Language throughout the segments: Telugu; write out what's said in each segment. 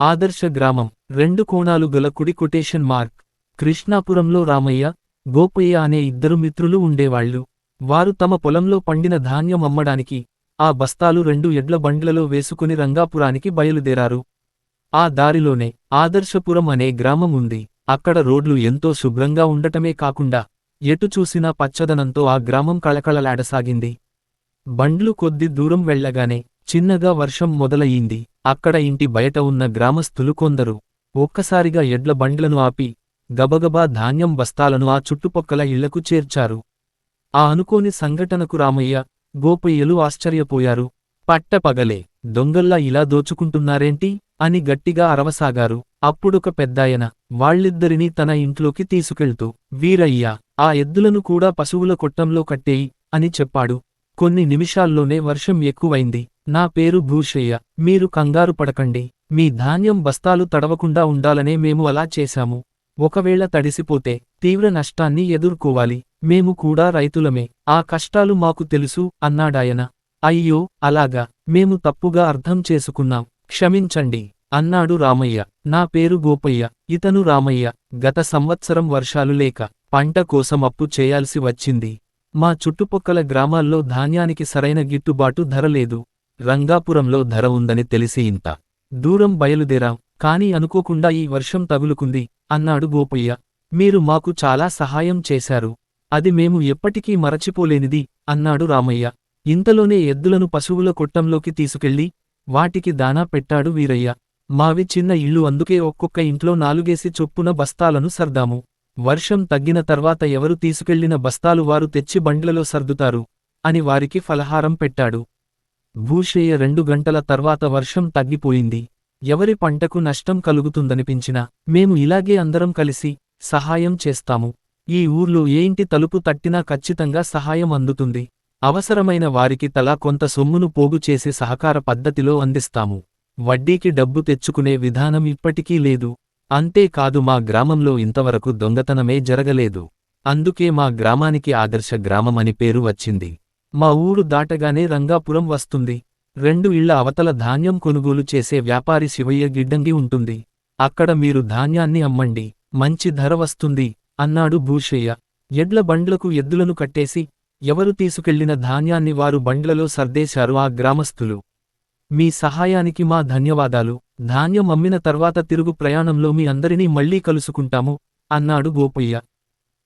ఆదర్శ గ్రామం రెండు కోణాలు గల కుడి కొటేషన్ మార్క్. కృష్ణాపురంలో రామయ్య గోపయ్య అనే ఇద్దరు మిత్రులు ఉండేవాళ్ళు వారు తమ పొలంలో పండిన ధాన్యం అమ్మడానికి ఆ బస్తాలు రెండు ఎడ్ల బండ్లలో వేసుకుని రంగాపురానికి బయలుదేరారు. ఆ దారిలోనే ఆదర్శపురం అనే గ్రామం ఉంది. అక్కడ రోడ్లు ఎంతో శుభ్రంగా ఉండటమే కాకుండా ఎటు చూసినా పచ్చదనంతో ఆ గ్రామం కళకళలాడసాగింది. బండ్లు కొద్ది దూరం వెళ్ళగానే చిన్నగా వర్షం మొదలయ్యింది. అక్కడ ఇంటి బయట ఉన్న గ్రామస్థులు కొందరు. ఒక్కసారిగా ఎడ్ల బండ్లను ఆపి గబగబా ధాన్యం బస్తాలను ఆ చుట్టుపక్కల ఇళ్ళకు చేర్చారు. ఆ అనుకోని సంఘటనకు రామయ్య గోపయ్యలు ఆశ్చర్యపోయారు. పట్టపగలే దొంగల్లా ఇలా దోచుకుంటున్నారేంటి? అని గట్టిగా అరవసాగారు. అప్పుడొక పెద్దాయన వాళ్ళిద్దరినీ తన ఇంట్లోకి తీసుకెళ్తూ వీరయ్య ఆ ఎద్దులను కూడా పశువుల కొట్టంలో కట్టేయి అని చెప్పాడు. కొన్ని నిమిషాల్లోనే వర్షం ఎక్కువైంది. నా పేరు భూషయ్య. మీరు కంగారు పడకండి. మీ ధాన్యం బస్తాలు తడవకుండా ఉండాలనే మేము అలా చేశాము. ఒకవేళ తడిసిపోతే తీవ్ర నష్టాన్ని ఎదుర్కోవాలి. మేము కూడా రైతులమే. ఆ కష్టాలు మాకు తెలుసు అన్నాడాయన. అయ్యో అలాగా. మేము తప్పుగా అర్థం చేసుకున్నాం. క్షమించండి అన్నాడు రామయ్య. నా పేరు గోపయ్య. ఇతను రామయ్య. గత సంవత్సరం వర్షాలు లేక పంట కోసం అప్పు చేయాల్సి వచ్చింది. మా చుట్టుపక్కల గ్రామాల్లో ధాన్యానికి సరైన గిట్టుబాటు ధర లేదు. రంగాపురంలో ధర ఉందని తెలిసి ఇంత దూరం బయలుదేరాం కాని అనుకోకుండా ఈ వర్షం తగులుకుంది అన్నాడు గోపయ్య. మీరు మాకు చాలా సహాయం చేశారు. అది మేము ఎప్పటికీ మరచిపోలేనిది అన్నాడు రామయ్య. ఇంతలోనే ఎద్దులను పశువుల కొట్టంలోకి తీసుకెళ్ళి వాటికి దానా పెట్టాడు వీరయ్య. మావి చిన్న ఇల్లు అందుకే ఒక్కొక్క ఇంట్లో నాలుగేసి చొప్పున బస్తాలను సర్దాము. వర్షం తగ్గిన తర్వాత ఎవరు తీసుకెళ్ళిన బస్తాలు వారు తెచ్చి బండ్లలో సర్దుతారు అని వారికి ఫలహారం పెట్టాడు. భూషయ్య రెండు గంటల తర్వాత వర్షం తగ్గిపోయింది. ఎవరి పంటకు నష్టం కలుగుతుందనిపించినా మేము ఇలాగే అందరం కలిసి సహాయం చేస్తాము. ఈ ఊర్లో ఏ ఇంటి తలుపు తట్టినా ఖచ్చితంగా సహాయం అందుతుంది. అవసరమైన వారికి తలా కొంత సొమ్మును పోగు చేసి సహకార పద్ధతిలో అందిస్తాము. వడ్డీకి డబ్బు తెచ్చుకునే విధానం ఇప్పటికీ లేదు. అంతేకాదు మా గ్రామంలో ఇంతవరకు దొంగతనమే జరగలేదు. అందుకే మా గ్రామానికి ఆదర్శ గ్రామం అని పేరు వచ్చింది. మా ఊరు దాటగానే రంగాపురం వస్తుంది. రెండు ఇళ్ళ అవతల ధాన్యం కొనుగోలు చేసే వ్యాపారి శివయ్య గిడ్డంగి ఉంటుంది. అక్కడ మీరు ధాన్యాన్ని అమ్మండి. మంచి ధర వస్తుంది అన్నాడు భూషయ్య. ఎడ్ల బండ్లకు ఎద్దులను కట్టేసి ఎవరు తీసుకెళ్ళిన ధాన్యాన్ని వారు బండ్లలో సర్దేశారు ఆ గ్రామస్థులు మీ సహాయానికి మా ధన్యవాదాలు. ధాన్యం అమ్మిన తర్వాత తిరుగు ప్రయాణంలో మీ అందరినీ మళ్ళీ కలుసుకుంటాము అన్నాడు గోపయ్య.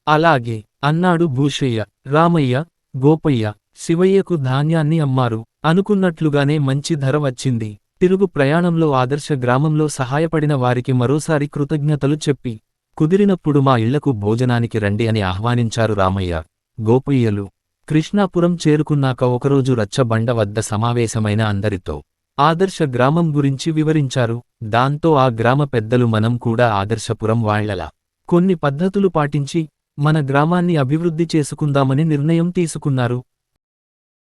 అలాగే అన్నాడు భూషయ్య. రామయ్య గోపయ్య శివయ్యకు ధాన్యాన్ని అమ్మారు. అనుకున్నట్లుగానే మంచి ధర వచ్చింది. తిరుగు ప్రయాణంలో ఆదర్శ గ్రామంలో సహాయపడిన వారికి మరోసారి కృతజ్ఞతలు చెప్పి కుదిరినప్పుడు మా ఇళ్ళకు భోజనానికి రండి అని ఆహ్వానించారు రామయ్య. గోపయ్యలు కృష్ణాపురం చేరుకున్నాక ఒకరోజు రచ్చబండ వద్ద సమావేశమైన అందరితో ఆదర్శ గ్రామం గురించి వివరించారు. దాంతో ఆ గ్రామ పెద్దలు మనం కూడా ఆదర్శపురం వాళ్ళలా. కొన్ని పద్ధతులు పాటించి మన గ్రామాన్ని అభివృద్ధి చేసుకుందామని నిర్ణయం తీసుకున్నారు.